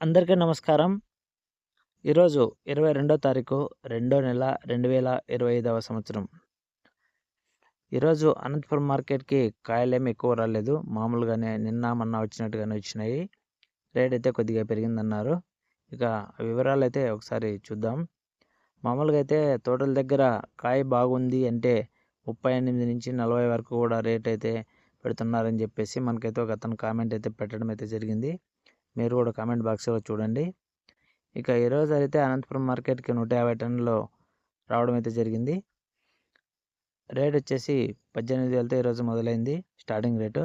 అందరికీ నమస్కారం. ఈరోజు ఇరవై రెండో తారీఖు రెండో నెల రెండు వేల ఇరవై ఐదవ సంవత్సరం. ఈరోజు అనంతపురం మార్కెట్కి కాయలేమి ఎక్కువ రాలేదు. మామూలుగానే నిన్న మొన్న వచ్చినట్టుగానే వచ్చినాయి. రేట్ అయితే కొద్దిగా పెరిగిందన్నారు. ఇక వివరాలు అయితే ఒకసారి చూద్దాం. మామూలుగా అయితే తోటల దగ్గర కాయ బాగుంది అంటే ముప్పై ఎనిమిది నుంచి నలభై వరకు కూడా రేట్ అయితే పెడుతున్నారని చెప్పేసి మనకైతే ఒక అతను కామెంట్ అయితే పెట్టడం అయితే జరిగింది. మీరు కూడా కామెంట్ బాక్స్లో చూడండి. ఇక ఈరోజు అయితే అనంతపురం మార్కెట్కి నూట యాభై టన్నులు రావడం అయితే జరిగింది. రేట్ వచ్చేసి పద్దెనిమిది వేలతో ఈరోజు మొదలైంది స్టార్టింగ్ రేటు.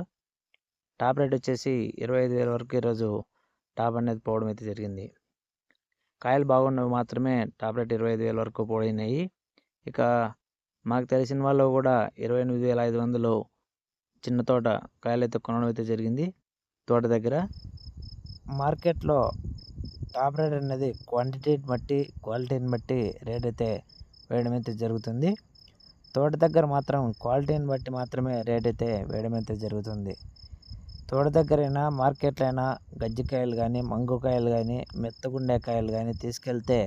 టాప్ రేట్ వచ్చేసి ఇరవై ఐదు వేల వరకు ఈరోజు టాప్ అనేది పోవడం అయితే జరిగింది. కాయలు బాగున్నవి మాత్రమే టాప్ రేట్ ఇరవై ఐదు వేల వరకు పోయినాయి. ఇక మాకు తెలిసిన వాళ్ళు కూడా ఇరవై ఎనిమిది వేల ఐదు వందలు చిన్న తోట కాయలు అయితే కొనడం అయితే జరిగింది తోట దగ్గర. మార్కెట్లో టాప్ రేట్ అనేది క్వాంటిటీని బట్టి క్వాలిటీని బట్టి రేట్ అయితే వేయడం అయితే జరుగుతుంది. తోట దగ్గర మాత్రం క్వాలిటీని బట్టి మాత్రమే రేట్ అయితే వేయడం అయితే జరుగుతుంది. తోట దగ్గరైనా మార్కెట్లో అయినా గజ్జికాయలు కానీ మంగుకాయలు కానీ మెత్తగుండే కాయలు కానీ తీసుకెళ్తే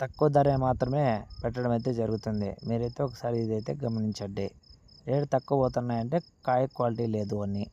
తక్కువ ధర మాత్రమే పెట్టడం అయితే జరుగుతుంది. మీరైతే ఒకసారి ఇదైతే గమనించండి. రేటు తక్కువ పోతున్నాయంటే కాయ క్వాలిటీ లేదు అని.